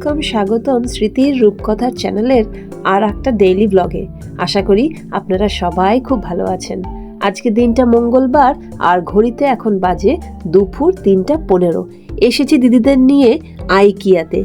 Welcome স্বাগতম স্মৃতির রূপকথার চ্যানেলের আর একটা ডেইলি ব্লগে আশা করি আপনারা সবাই খুব ভালো আছেন। আজকে দিনটা মঙ্গলবার, আর ঘড়িতে এখন বাজে দুপুর তিনটা পনেরো। এসেছি দিদিদের নিয়ে আইকিয়াতে।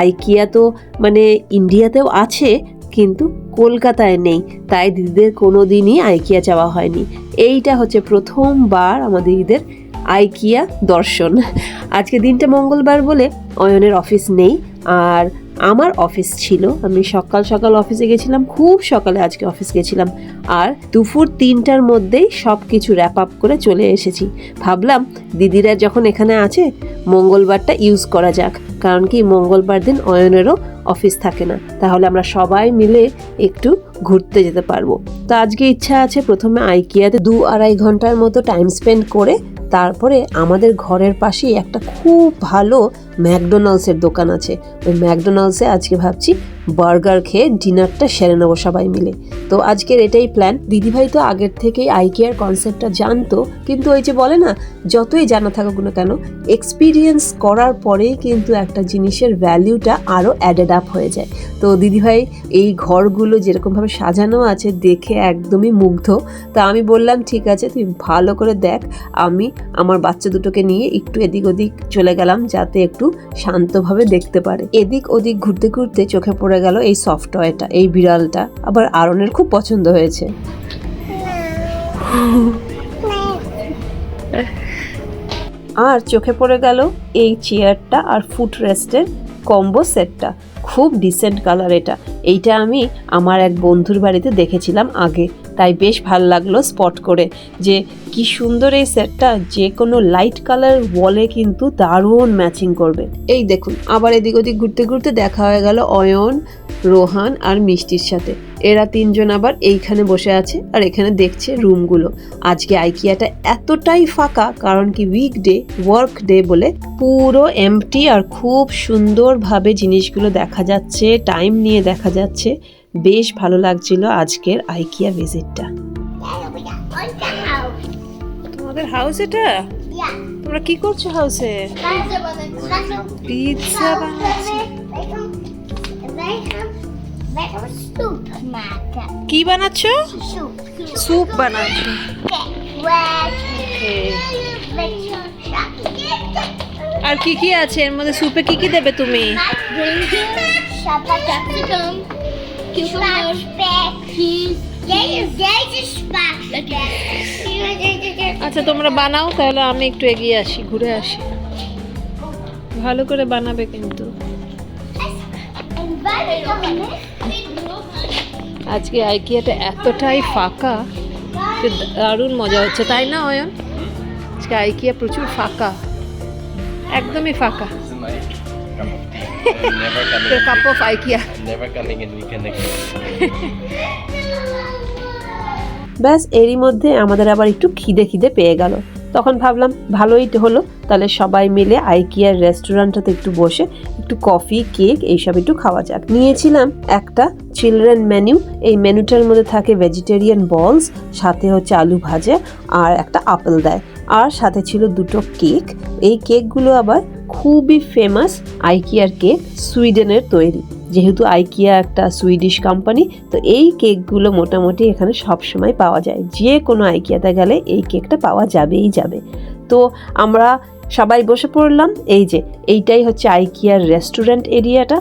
আইকিয়া তো মানে ইন্ডিয়াতেও আছে, কিন্তু কলকাতায় নেই, তাই দিদিদের কোনো দিনই আইকিয়া যাওয়া হয়নি। এইটা হচ্ছে প্রথমবার আমাদের দিদিদের আইকিয়া দর্শন। আজকে দিনটা মঙ্গলবার বলে অয়নের অফিস নেই আর আমার অফিস ছিল, আমি সকাল সকাল অফিসে গেছিলাম, খুব সকালে আজকে অফিস গেছিলাম। আর দুপুর তিনটার মধ্যেই সব কিছু র্যাপ আপ করে চলে এসেছি। ভাবলাম দিদিরা যখন এখানে আছে, মঙ্গলবারটা ইউজ করা যাক। কারণ কি, মঙ্গলবার দিন অয়নেরও অফিস থাকে না। তাহলে আমরা সবাই মিলে একটু ঘুরতে যেতে পারব। তো আজকে ইচ্ছা আছে প্রথমে আইকিয়াতে দু আড়াই ঘণ্টার মতো টাইম স্পেন্ড করে, তারপরে আমাদের ঘরের পাশেই একটা খুব ভালো ম্যাকডোনাল্ডসের দোকান আছে। ওই ম্যাকডোনাল্ডসে আজকে ভাবছি বার্গার খেয়ে ডিনারটা সেরে নেব সবাই মিলে। তো আজকের এটাই প্ল্যান দিদিভাই তো আগের থেকেই আইকেয়ার কনসেপ্টটা জানতো, কিন্তু ওই যে বলে না, যতই জানা থাকুক না কেন এক্সপিরিয়েন্স করার পরেই কিন্তু একটা জিনিসের ভ্যালিউটা আরও অ্যাডেড আপ হয়ে যায়। তো দিদিভাই এই ঘরগুলো যেরকমভাবে সাজানো আছে দেখে একদমই মুগ্ধ। তা আমি বললাম, ঠিক আছে, তুই ভালো করে দেখ। আমি আমার বাচ্চা দুটোকে নিয়ে একটু এদিক ওদিক চলে গেলাম যাতে একটু শান্তভাবে দেখতে পারে। এদিক ওদিক ঘুরতে ঘুরতে চোখে পড়ে গেল এই সফটওয়্যারটা এই বিড়ালটা। আবার আরনের খুব পছন্দ হয়েছে। আর চোখে পড়ে গেল এই চেয়ারটা আর ফুট রেস্টের কম্বো সেটটা খুব ডিসেন্ট কালার এটা। এইটা আমি আমার এক বন্ধুর বাড়িতে দেখেছিলাম আগে। তাই বেশ ভালো লাগল স্পট করে। যে কি সুন্দর এই সেটটা যে কোনো লাইট কালার ওয়ালে কিন্তু দারুণ ম্যাচিং করবে। এই দেখুন, আবার এদিক ওদিক ঘুরতে ঘুরতে দেখা হয়ে গেল অয়ন, রোহান আর মিষ্টির সাথে। এরা তিনজন আবার এইখানে বসে আছে আর এখানে দেখছে রুমগুলো আজকে আইকিয়াটা এতটাই ফাঁকা, কারণ কি উইকডে ওয়ার্ক ডে বলে পুরো এমটি আর খুব সুন্দরভাবে জিনিসগুলো দেখা যাচ্ছে টাইম নিয়ে দেখা যাচ্ছে। বেশ ভালো লাগছিল আজকের আইকিয়া ভিজিটটা। তোমাদের হাউস এটা? তোমরা কি করছ হাউসে পিৎজা বানাচ্ছি। কি বানাচ্ছ? স্যুপ বানাচ্ছ। আর কি কি আছে? এর মধ্যে স্যুপে কি কি দেবে তুমি. আচ্ছা তোমরা বানাও তাহলে আমি একটু এগিয়ে আসি ঘুরে আসি। ভালো করে বানাবে কিন্তু। আজকে আইকিয়াটা এতটাই ফাঁকা যে দারুণ মজা হচ্ছে তাই না অয়ন? আজকে আইকিয়া প্রচুর ফাঁকা। একদমই ফাঁকা। Never coming. Cup of IKEA Never coming in. weekend again. ব্যাস এরই মধ্যে আমাদের আবার একটু খিদে খিদে পেয়ে গেল। তখন ভাবলাম ভালোই তো হলো। তাহলে সবাই মিলে আইকিয়ার রেস্টুরেন্টটাতে একটু বসে একটু কফি কেক এইসব একটু খাওয়া যাক। নিয়েছিলাম একটা চিলড্রেন মেনু এই মেনুটার মধ্যে থাকে ভেজিটেরিয়ান বলস সাথে হচ্ছে আলু ভাজা আর একটা আপেল দেয়। আর সাথে ছিল দুটো কেক এই কেকগুলো আবার খুবই ফেমাস আইকিয়ার কেক সুইডেনের তৈরি। যেহেতু আইকিয়া একটা সুইডিশ কোম্পানি তো এই কেকগুলো মোটামুটি এখানে সব সময় পাওয়া যায়। যে কোনো আইকিয়াতে গেলে এই কেকটা পাওয়া যাবেই যাবে। তো আমরা সবাই বসে পড়লাম, এই যে, এইটাই হচ্ছে আইকিয়ার রেস্টুরেন্ট এরিয়াটা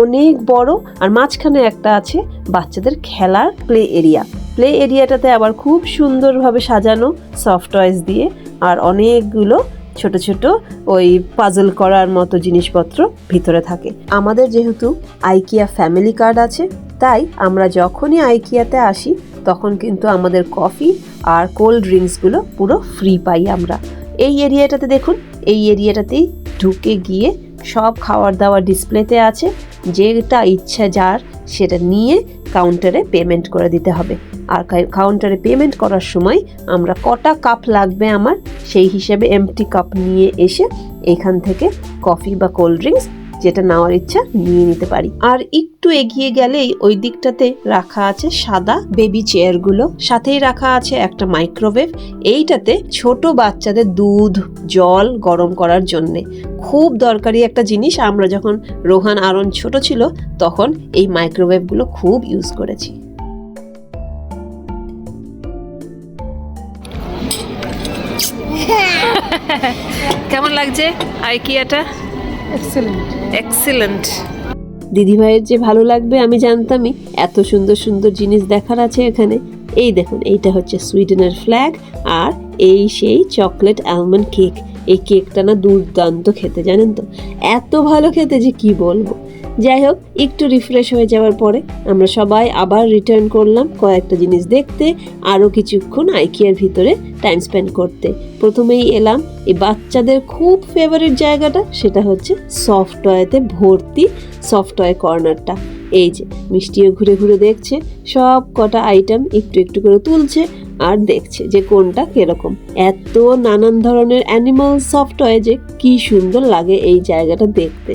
অনেক বড়, আর মাঝখানে একটা আছে বাচ্চাদের খেলার প্লে এরিয়া প্লে এরিয়াটাতে আবার খুব সুন্দরভাবে সাজানো সফট টয়েস দিয়ে, আর অনেকগুলো ছোট ছোট ওই পাজল করার মতো জিনিসপত্র ভিতরে থাকে। আমাদের যেহেতু আইকিয়া ফ্যামিলি কার্ড আছে, তাই আমরা যখনই আইকিয়াতে আসি, তখন কিন্তু আমাদের কফি আর কোল্ড ড্রিঙ্কসগুলো পুরো ফ্রি পাই আমরা। এই এরিয়াটাতে দেখুন, এই এরিয়াটাতেই ঢুকে গিয়ে সব খাওয়ার দাওয়ার ডিসপ্লেতে আছে, যেটা ইচ্ছা যার, সেটা নিয়ে কাউন্টারে পেমেন্ট করে দিতে হবে। আর কাউন্টারে পেমেন্ট করার সময় আমরা কটা কাপ লাগবে আমার? সেই হিসেবে এমটি কাপ নিয়ে এসে এখান থেকে কফি বা কোল্ড ড্রিঙ্কস যেটা নেওয়ার ইচ্ছা নিয়ে নিতে পারি। আর একটু এগিয়ে গেলেই ওই দিকটাতে রাখা আছে সাদা বেবি চেয়ারগুলো সাথেই রাখা আছে একটা মাইক্রোওয়েভ এইটাতে ছোট বাচ্চাদের দুধ, জল গরম করার জন্যে খুব দরকারি একটা জিনিস। আমরা যখন রোহান আরন ছোট ছিল তখন এই মাইক্রোওয়েভগুলো খুব ইউজ করেছি। কেমন লাগছে আইকিয়াটা? এক্সেলেন্ট এক্সেলেন্ট দিদিভাইয়ের যে ভালো লাগবে আমি জানতামই এত সুন্দর সুন্দর জিনিস দেখার আছে এখানে। এই দেখুন এইটা হচ্ছে সুইডেনের ফ্ল্যাগ আর এই সেই চকলেট আলমন্ড কেক এই কেকটা না দুর্দান্ত খেতে জানেন তো? এত ভালো খেতে যে কি বলব? যাই হোক, একটু রিফ্রেশ হয়ে যাওয়ার পরে আমরা সবাই আবার রিটার্ন করলাম কয়েকটা জিনিস দেখতে, আরও কিছুক্ষণ আইকিয়ার ভিতরে টাইম স্পেন্ড করতে। প্রথমেই এলাম, এই বাচ্চাদের খুব ফেভারিট জায়গাটা সেটা হচ্ছে সফট টয়েতে ভর্তি সফট কর্নারটা। এই যে, মিষ্টিও ঘুরে ঘুরে দেখছে, সব কটা আইটেম একটু একটু করে তুলছে আর দেখছে যে কোনটা কীরকম। এত নানান ধরনের অ্যানিমাল সফট যে কি সুন্দর লাগে এই জায়গাটা দেখতে।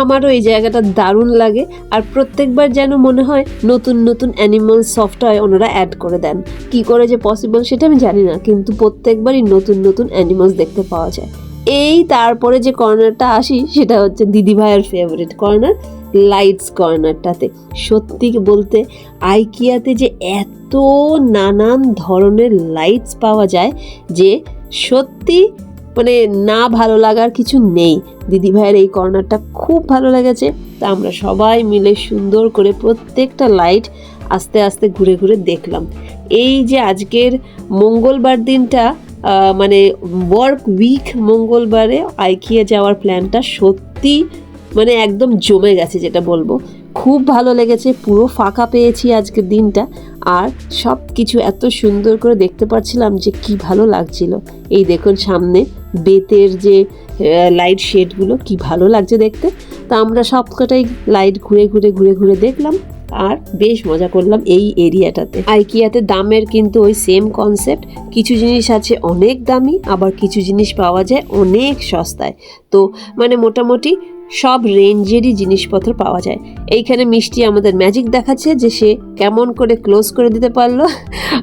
আমারও এই জায়গাটা দারুণ লাগে আর প্রত্যেকবার যেন মনে হয় নতুন নতুন অ্যানিমাল সফটওয়্যার ওনারা অ্যাড করে দেন। কি করে যে পসিবল সেটা আমি জানি না, কিন্তু প্রত্যেকবারই নতুন নতুন অ্যানিমালস দেখতে পাওয়া যায়। এই তারপরে যে কর্নারটা আসি, সেটা হচ্ছে দিদিভাইয়ের ফেভারিট কর্নার লাইটস কর্নারটাতে সত্যি বলতে আইকিয়াতে যে এত নানান ধরনের লাইটস পাওয়া যায় যে সত্যি মানে না ভালো লাগার কিছু নেই। দিদিভাইয়ের এই কর্নারটা খুব ভালো লেগেছে। তা আমরা সবাই মিলে সুন্দর করে প্রত্যেকটা লাইট আস্তে আস্তে ঘুরে ঘুরে দেখলাম। এই যে আজকের মঙ্গলবার দিনটা মানে ওয়ার্ক উইক মঙ্গলবারে আইকিয়া যাওয়ার প্ল্যানটা সত্যি মানে একদম জমে গেছে যেটা বলব। খুব ভালো লেগেছে, পুরো ফাঁকা পেয়েছি আজকের দিনটা। আর সব কিছু এত সুন্দর করে দেখতে পাচ্ছিলাম যে কি ভালো লাগছিল। এই দেখুন সামনে বেতের যে লাইট শেডগুলো কি ভালো লাগছে দেখতে। তা আমরা সবকটাই লাইট ঘুরে ঘুরে ঘুরে ঘুরে দেখলাম। আর বেশ মজা করলাম এই এরিয়াটাতে। আইকিয়াতে দামের কিন্তু ওই সেম কনসেপ্ট কিছু জিনিস আছে অনেক দামি, আবার কিছু জিনিস পাওয়া যায় অনেক সস্তায়। তো মানে মোটামুটি সব রেঞ্জেরই জিনিসপত্র পাওয়া যায়। এইখানে মিষ্টি আমাদের ম্যাজিক দেখাচ্ছে যে সে কেমন করে ক্লোজ করে দিতে পারল,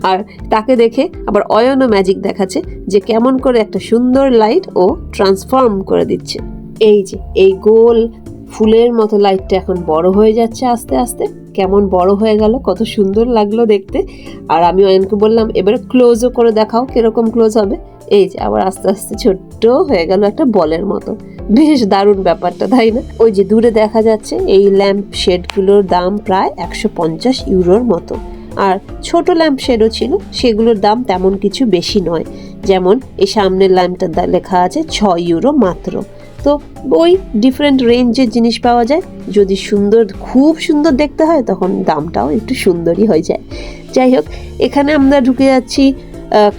আর তাকে দেখে আবার অয়নও ম্যাজিক দেখাচ্ছে যে কেমন করে একটা সুন্দর লাইট ও ট্রান্সফর্ম করে দিচ্ছে। এই যে, এই গোল ফুলের মতো লাইটটা এখন বড় হয়ে যাচ্ছে আস্তে আস্তে। কেমন বড় হয়ে গেল, কত সুন্দর লাগল দেখতে। আর আমি অয়নকে বললাম, এবারে ক্লোজও করে দেখাও কীরকম ক্লোজ হবে। এই যে, আবার আস্তে আস্তে ছোট্ট হয়ে গেল একটা বলের মতো। বেশ দারুণ ব্যাপারটা, তাই না? ওই যে, দূরে দেখা যাচ্ছে এই ল্যাম্প শেডগুলোর দাম প্রায় একশো পঞ্চাশ ইউরোর মতো। আর ছোট ল্যাম্প শেডও ছিল, সেগুলোর দাম তেমন কিছু বেশি নয়। যেমন এই সামনের ল্যাম্পটার দা- লেখা আছে ছ ইউরো মাত্র। তো ওই ডিফারেন্ট রেঞ্জের জিনিস পাওয়া যায়। যদি সুন্দর, খুব সুন্দর দেখতে হয়, তখন দামটাও একটু সুন্দরই হয়ে যায়। যাই হোক, এখানে আমরা ঢুকে যাচ্ছি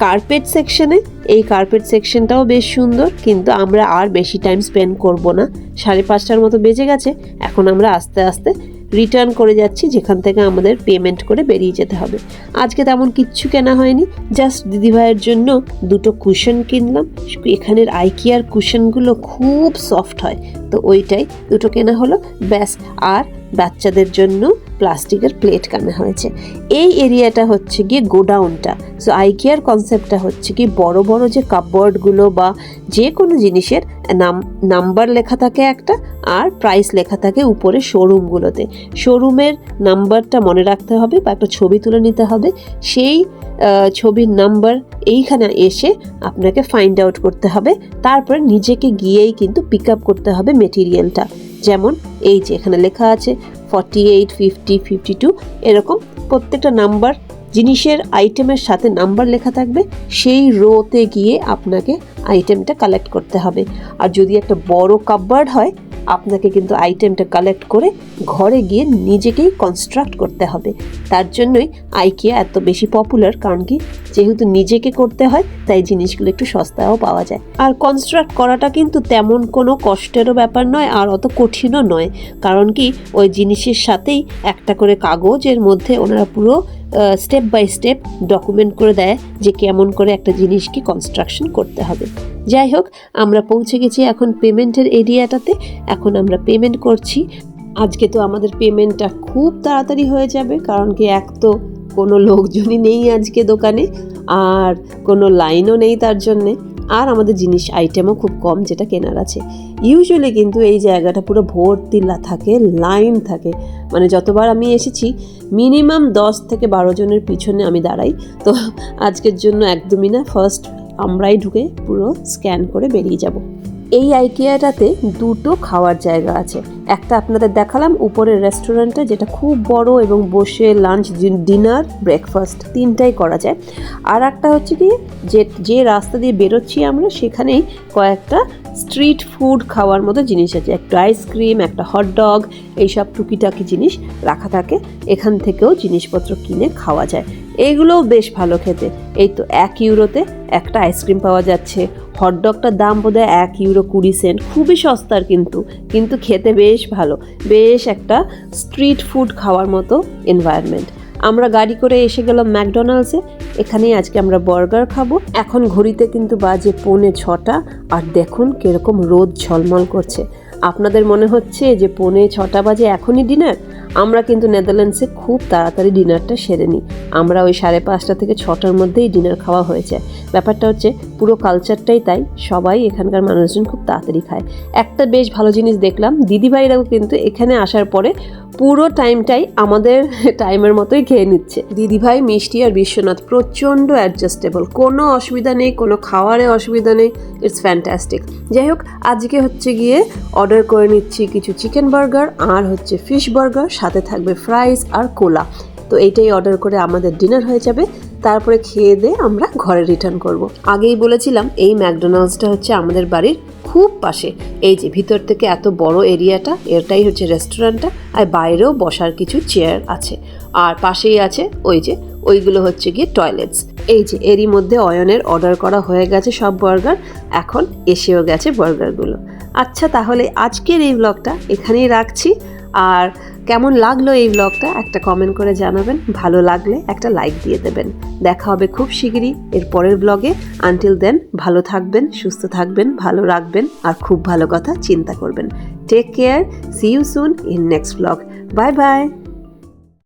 কার্পেট সেকশনে এই কার্পেট সেকশনটাও বেশ সুন্দর, কিন্তু আমরা আর বেশি টাইম স্পেন্ড করব না। সাড়ে পাঁচটার মতো বেজে গেছে। এখন আমরা আস্তে আস্তে রিটার্ন করে যাচ্ছি, যেখান থেকে আমাদের পেমেন্ট করে বেরিয়ে যেতে হবে। আজকে তেমন কিচ্ছু কেনা হয়নি জাস্ট দিদিভাইয়ের জন্য দুটো কুশন কিনলাম। এখানের আইকিয়ার কুশনগুলো খুব সফট হয়, তো ওইটাই দুটো কেনা হলো, ব্যাস। আর বাচ্চাদের জন্য প্লাস্টিকের প্লেট কেনা হয়েছে। এই এরিয়াটা হচ্ছে গিয়ে গোডাউনটা। সো আইকিয়ার কনসেপ্টটা হচ্ছে কি বড় বড় যে কাপবোর্ডগুলো বা যে কোনো জিনিসের নাম নাম্বার লেখা থাকে একটা আর প্রাইস লেখা থাকে উপরে শোরুমগুলোতে শোরুমের নাম্বারটা মনে রাখতে হবে বা একটা ছবি তুলে নিতে হবে। সেই ছবির নাম্বার এইখানে এসে আপনাকে ফাইন্ড আউট করতে হবে। তারপরে নিজেকে গিয়েই কিন্তু পিক আপ করতে হবে মেটেরিয়ালটা যেমন এই যে এখানে লেখা আছে forty eight fifty fifty two এরকম প্রত্যেকটা নাম্বার, জিনিসের আইটেমের সাথে নাম্বার লেখা থাকবে, সেই রোতে গিয়ে আপনাকে আইটেমটা কালেক্ট করতে হবে। আর যদি একটা বড় কাপবার্ড হয় আপনাকে কিন্তু আইটেমটা কালেক্ট করে ঘরে গিয়ে নিজেকেই কনস্ট্রাক্ট করতে হবে। তার জন্যই আইকিয়া এত বেশি পপুলার কারণ কি? যেহেতু নিজেকে করতে হয়, তাই জিনিসগুলো একটু সস্তায়ও পাওয়া যায়। আর কনস্ট্রাক্ট করাটা কিন্তু তেমন কোনো কষ্টেরও ব্যাপার নয়, আর অত কঠিনও নয়। কারণ কি? ওই জিনিসের সাথেই একটা করে কাগজের মধ্যে ওনারা পুরো স্টেপ বাই স্টেপ ডকুমেন্ট করে দেয় যে কেমন করে একটা জিনিসকে কনস্ট্রাকশন করতে হবে। যাই হোক, আমরা পৌঁছে গেছি এখন পেমেন্টের এরিয়াটাতে। এখন আমরা পেমেন্ট করছি। আজকে তো আমাদের পেমেন্টটা খুব তাড়াতাড়ি হয়ে যাবে, কারণ কি এক তো কোনো লোকজনই নেই আজকে দোকানে, আর কোনো লাইনও নেই তার জন্যে। আর আমাদের জিনিস আইটেমও খুব কম যেটা কেনার আছে। ইউজুয়ালি কিন্তু এই জায়গাটা পুরো ভর্তি লা- থাকে, লাইন থাকে। মানে যতবার আমি এসেছি, মিনিমাম দশ থেকে বারো জনের পিছনে আমি দাঁড়াই। তো আজকের জন্য একদমই না ফার্স্ট আমরাই ঢুকে পুরো স্ক্যান করে বেরিয়ে যাব। এই আইকিয়াটাতে দুটো খাওয়ার জায়গা আছে। একটা আপনাদের দেখালাম উপরের রেস্টুরেন্টে যেটা খুব বড় এবং বসে লাঞ্চ ডিনার ব্রেকফাস্ট তিনটাই করা যায়। আর একটা হচ্ছে কি, যে যে রাস্তা দিয়ে বেরোচ্ছি আমরা, সেখানেই কয়েকটা স্ট্রিট ফুড খাওয়ার মতো জিনিস আছে। একটা আইসক্রিম একটা হটডগ এইসব টুকিটাকি জিনিস রাখা থাকে। এখান থেকেও জিনিসপত্র কিনে খাওয়া যায়। এগুলোও বেশ ভালো খেতে। এই তো এক ইউরোতে একটা আইসক্রিম পাওয়া যাচ্ছে। হটডগটার দাম বোধহয় এক ইউরো কুড়ি সেন্ট খুবই সস্তার কিন্তু কিন্তু খেতে বেশ ভালো। বেশ একটা স্ট্রিট ফুড খাওয়ার মতো এনভায়রনমেন্ট আমরা গাড়ি করে এসে গেলাম ম্যাকডোনাল্ডসে। এখানেই আজকে আমরা বার্গার খাব। এখন ঘড়িতে কিন্তু বাজে পৌনে ছটা। আর দেখুন কীরকম রোদ ঝলমল করছে। আপনাদের মনে হচ্ছে যে পৌনে ছটা বাজে এখনই ডিনার আমরা কিন্তু নেদারল্যান্ডসে খুব তাড়াতাড়ি ডিনারটা সেরে নিই। আমরা ওই সাড়ে পাঁচটা থেকে ছটার মধ্যেই ডিনার খাওয়া হয়ে যায়। ব্যাপারটা হচ্ছে, পুরো কালচারটাই তাই, সবাই এখানকার মানুষজন খুব তাড়াতাড়ি খায়। একটা বেশ ভালো জিনিস দেখলাম, দিদিভাইরাও কিন্তু এখানে আসার পরে পুরো টাইমটাই আমাদের টাইমের মতোই খেয়ে নিচ্ছে। দিদিভাই, মিষ্টি আর বিশ্বনাথ প্রচণ্ড অ্যাডজাস্টেবল কোনো অসুবিধা নেই, কোনো খাওয়ারে অসুবিধা নেই ইটস ফ্যান্টাস্টিক যাই হোক, আজকে হচ্ছে গিয়ে অর্ডার করে নিচ্ছি কিছু চিকেন বার্গার আর হচ্ছে ফিশ বার্গার সাথে থাকবে ফ্রাইস আর কোলা তো এইটাই অর্ডার করে আমাদের ডিনার হয়ে যাবে। তারপরে খেয়ে দিয়ে আমরা ঘরে রিটার্ন করব। আগেই বলেছিলাম, এই ম্যাকডোনাল্ডসটা হচ্ছে আমাদের বাড়ির খুব পাশে। এই যে ভিতর থেকে এত বড় এরিয়াটা, এটাই হচ্ছে রেস্টুরেন্টটা আর বাইরেও বসার কিছু চেয়ার আছে। আর পাশেই আছে ওই যে, ওইগুলো হচ্ছে গিয়ে টয়লেটস এই যে, এরই মধ্যে অয়নের অর্ডার করা হয়ে গেছে সব বার্গার এখন এসেও গেছে বার্গারগুলো আচ্ছা তাহলে আজকের এই ব্লগটা এখানেই রাখছি। আর কেমন লাগল এই ব্লগটা একটা কমেন্ট করে জানাবেন। ভালো লাগলে একটা লাইক দিয়ে দেবেন। দেখা হবে খুব শিগগিরই এর পরের ব্লগে আনটিল দেন ভালো থাকবেন, সুস্থ থাকবেন, ভালো রাখবেন আর খুব ভালো কথা চিন্তা করবেন। Take care see you soon in next blog bye bye